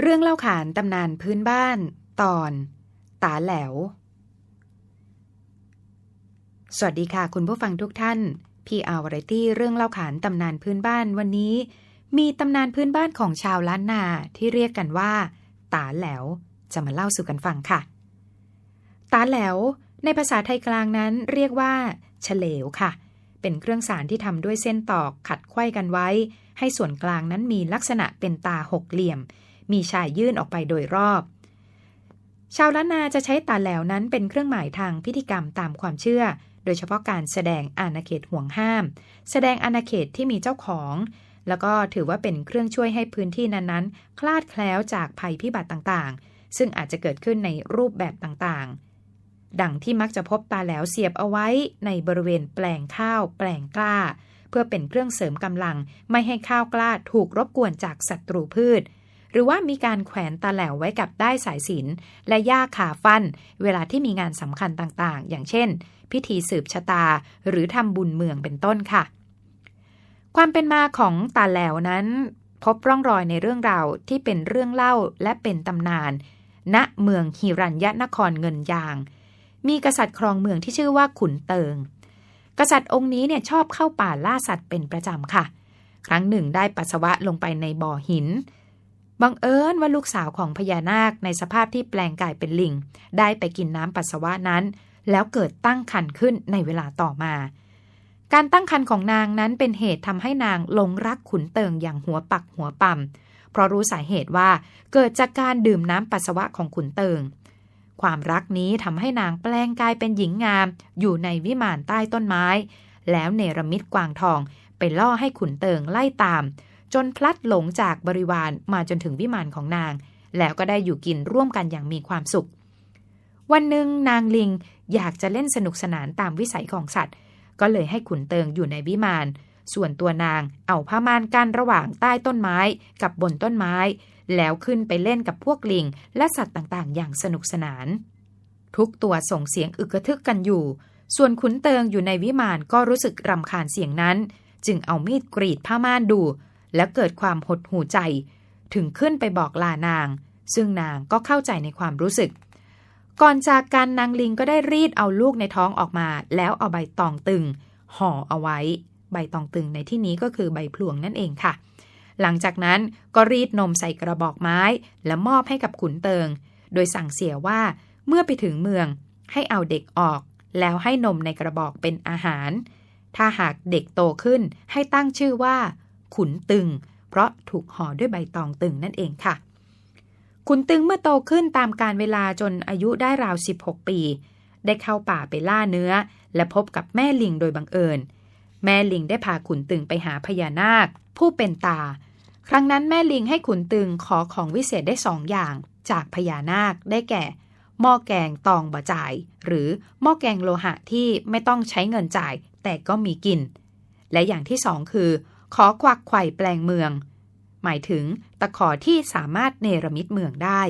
เรื่องเล่าขานตำนานพื้นบ้าน ตอน ตาแหลว สวัสดีค่ะคุณผู้ฟังทุกท่าน พี่อาวไรตี้เรื่องเล่าขานตำนานพื้นบ้านวันนี้ มีตำนานพื้นบ้านของชาวล้านนาที่เรียกกันว่า ตาแหลว จะมาเล่าสู่กันฟังค่ะ ตาแหลว ในภาษาไทยกลางนั้นเรียกว่าเฉลวค่ะ เป็นเครื่องสารที่ทำด้วยเส้นตอกขัดไขว้กันไว้ ให้ส่วนกลางนั้นมีลักษณะเป็นตาหกเหลี่ยม มีชายยื่นออกไปโดยรอบ ชาวล้านนาจะใช้ตาแหลวนั้นเป็นเครื่องหมายทางพิธีกรรมตามความเชื่อ โดยเฉพาะการแสดงอาณาเขตห่วงห้าม แสดงอาณาเขตที่มีเจ้าของ แล้วก็ถือว่าเป็นเครื่องช่วยให้พื้นที่นั้นๆ คลาดแคล้วจากภัยพิบัติต่างๆ ซึ่งอาจจะเกิดขึ้นในรูปแบบต่างๆดังที่มักจะพบตาแหลวเสียบเอาไว้ในบริเวณแปลงข้าว แปลงกล้า เพื่อเป็นเครื่องเสริมกำลังไม่ให้ข้าวกล้าถูกรบกวนจากศัตรูพืช หรือว่ามีการแขวนตาแหลวไว้กับได้สายสิญจนและหญ้าขาฟัน เวลาที่มีงานสำคัญต่างๆ อย่างเช่น พิธีสืบชะตา หรือทำบุญเมืองเป็นต้นค่ะ ความเป็นมาของตาแหลวนั้น พบร่องรอยในเรื่องราวที่เป็นเรื่องเล่าและเป็นตำนาน ณเมืองฮิรัญยนครเงินยาง มีกษัตริย์ครองเมืองที่ชื่อว่าขุนเติง กษัตริย์องค์นี้เนี่ยชอบเข้าป่าล่าสัตว์เป็นประจำค่ะ ครั้งหนึ่งได้ปัสสาวะลงไปในบ่อหิน บังเอิญว่าลูกสาวของพญานาคในสภาพที่แปลงกายเป็นลิง ได้ไปกินน้ำปัสสาวะนั้น แล้วเกิดตั้งครรภ์ขึ้นในเวลาต่อมา การตั้งครรภ์ของนางนั้นเป็นเหตุทำให้นางหลงรักขุนเติงอย่างหัวปักหัวปั๊มเพราะรู้สาเหตุว่าเกิดจากการดื่มน้ำปัสสาวะของขุนเติง ความรักนี้ทำให้นางแปลงกายเป็นหญิงงาม อยู่ในวิมานใต้ต้นไม้ แล้วเนรมิตกวางทองไปล่อให้ขุนเติงไล่ตาม จนพลัดหลงจากบริวารมาจนถึงวิมานของนาง แล้วก็ได้อยู่กินร่วมกันอย่างมีความสุข วันหนึ่งนางลิงอยากจะเล่นสนุกสนานตามวิสัยของสัตว์ ก็เลยให้ขุนเติงอยู่ในวิมาน ส่วนตัวนางเอาผ้าม่านกั้นระหว่างใต้ต้นไม้กับบนต้นไม้ แล้วขึ้นไปเล่นกับพวกลิง และสัตว์ต่างๆ อย่างสนุกสนาน ทุกตัวส่งเสียงอึกกระทึกกันอยู่ ส่วนขุนเติงอยู่ในวิมานก็รู้สึกรำคาญเสียงนั้น จึงเอามีดกรีดผ้าม่านดู แล้วเกิดความหดหูใจ ถึงขึ้นไปบอกลานาง ซึ่งนางก็เข้าใจในความรู้สึก ก่อนจากกันนางลิงก็ได้รีดเอาลูกในท้องออกมา แล้วเอาใบตองตึง ห่อเอาไว้ ใบตองตึงในที่นี้ก็คือใบพลวงนั่นเองค่ะ หลังจากนั้นก็รีดนมใส่กระบอกไม้ และมอบให้กับขุนเติง โดยสั่งเสียว่าเมื่อไปถึงเมืองให้เอาเด็กออก แล้วให้นมในกระบอกเป็นอาหาร ถ้าหากเด็กโตขึ้นให้ตั้งชื่อว่า ขุนตึง เพราะถูกห่อด้วยใบตองตึงนั่นเองค่ะ ขุนตึงเมื่อโตขึ้นตามการเวลาจนอายุได้ราว 16 ปี ได้เข้าป่าไปล่าเนื้อ และพบกับแม่ลิงโดยบังเอิญ แม่ลิงได้พาขุนตึงไปหาพญานาค ผู้เป็นตา ครั้งนั้นแม่ลิงให้ขุนตึงขอของวิเศษได้สองอย่างจากพญานาคได้แก่หม้อแกงตองบะจ่าย หรือหม้อแกงโลหะที่ไม่ต้องใช้เงินจ่าย แต่ก็มีกิน และอย่างที่สองคือ ขอควักไข่แปลงเมือง หมายถึงตะขอที่สามารถเนรมิตเมืองได้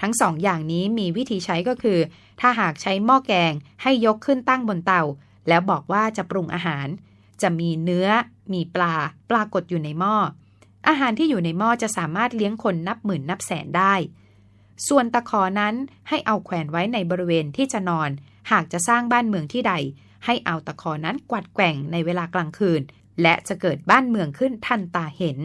ทั้งสองอย่างนี้มีวิธีใช้ก็คือ ถ้าหากใช้หม้อแกงให้ยกขึ้นตั้งบนเตา แล้วบอกว่าจะปรุงอาหาร จะมีเนื้อ มีปลา ปรากฏอยู่ในหม้อ อาหารที่อยู่ในหม้อจะสามารถเลี้ยงคนนับหมื่นนับแสนได้ ส่วนตะขอนั้นให้เอาแขวนไว้ในบริเวณที่จะนอน หากจะสร้างบ้านเมืองที่ใด ให้เอาตะขอนั้นกวัดแกว่งในเวลากลางคืน และจะเกิดบ้านเมืองขึ้นทันตาเห็น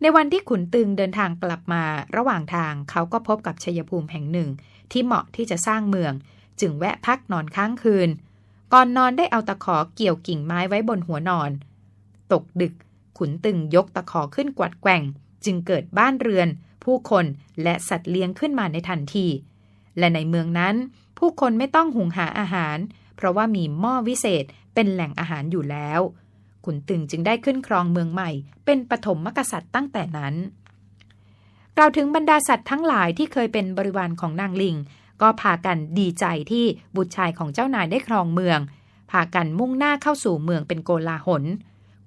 ในวันที่ขุนตึงเดินทางกลับมาระหว่างทางเขาก็พบกับชัยภูมิแห่งหนึ่ง ที่เหมาะที่จะสร้างเมือง จึงแวะพักนอนค้างคืน ก่อนนอนได้เอาตะขอเกี่ยวกิ่งไม้ไว้บนหัวนอน ตกดึกขุนตึงยกตะขอขึ้นกวัดแกว่ง จึงเกิดบ้านเรือน ผู้คนและสัตว์เลี้ยงขึ้นมาในทันที และในเมืองนั้น ผู้คนไม่ต้องหุงหาอาหาร เพราะว่ามีหม้อวิเศษเป็นแหล่งอาหารอยู่แล้ว ขุนตึงจึงได้ขึ้นครองเมืองใหม่ เป็นปฐมมกษัตริย์ตั้งแต่นั้นกล่าวถึงบรรดาสัตว์ทั้งหลายที่เคยเป็นบริวารของนางลิง ก็พากันดีใจที่บุตรชายของเจ้านายได้ครองเมือง พากันมุ่งหน้าเข้าสู่เมืองเป็นโกลาหล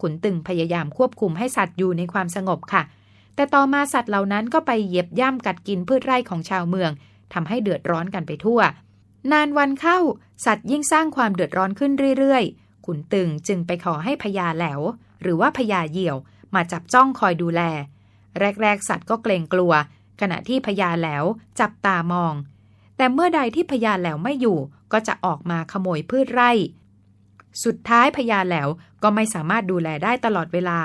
ขุนตึงพยายามควบคุมให้สัตว์อยู่ในความสงบค่ะ แต่ต่อมาสัตว์เหล่านั้นก็ไปเหยียบย่ำกัดกินพืชไร่ของชาวเมืองทำให้เดือดร้อนกันไปทั่ว นานวันเข้า สัตว์ยิ่งสร้างความเดือดร้อนขึ้นเรื่อยๆ ขุนตึงจึงไปขอให้พญาแหลว หรือว่าพญาเหี่ยว มาจับจ้องคอยดูแล แรก ๆ สัตว์ก็เกรงกลัว ขณะที่พญาแหลวจับตามอง แต่เมื่อใดที่พญาแหลวไม่อยู่ ก็จะออกมาขโมยพืชไร่ สุดท้ายพญาแหลวก็ไม่สามารถดูแลได้ตลอดเวลา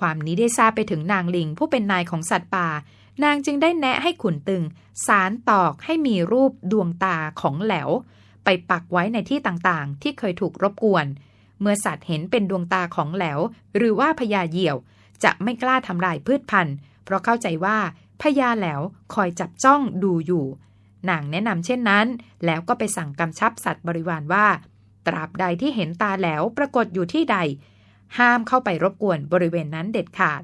ความนี้ได้ทราบไปถึงนางลิงผู้เป็นนายของสัตว์ป่า นางจึงได้แนะให้ขุนตึง สารตอกให้มีรูปดวงตาของแหลว ไปปักไว้ในที่ต่างๆ ที่เคยถูกรบกวน เมื่อสัตว์เห็นเป็นดวงตาของแหลว หรือว่าพญาเหยี่ยว จะไม่กล้าทำลายพืชพันธุ์ เพราะเข้าใจว่าพญาแหลวคอยจับจ้องดูอยู่นางแนะนำเช่นนั้น แล้วก็ไปสั่งกำชับสัตว์บริวารว่า ตราบใดที่เห็นตาแหลวปรากฏอยู่ที่ใด ห้ามเข้าไปรบกวนบริเวณนั้นเด็ดขาด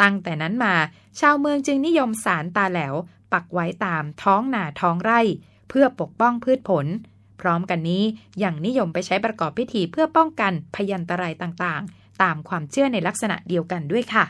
ตั้งแต่นั้นมา ชาวเมืองจึงนิยมสารตาแหลวปักไว้ตามท้องนาท้องไร่ เพื่อปกป้องพืชผล พร้อมกันนี้ยังนิยมไปใช้ประกอบพิธีเพื่อป้องกันพยันตรายต่างๆ ตามความเชื่อในลักษณะเดียวกันด้วยค่ะ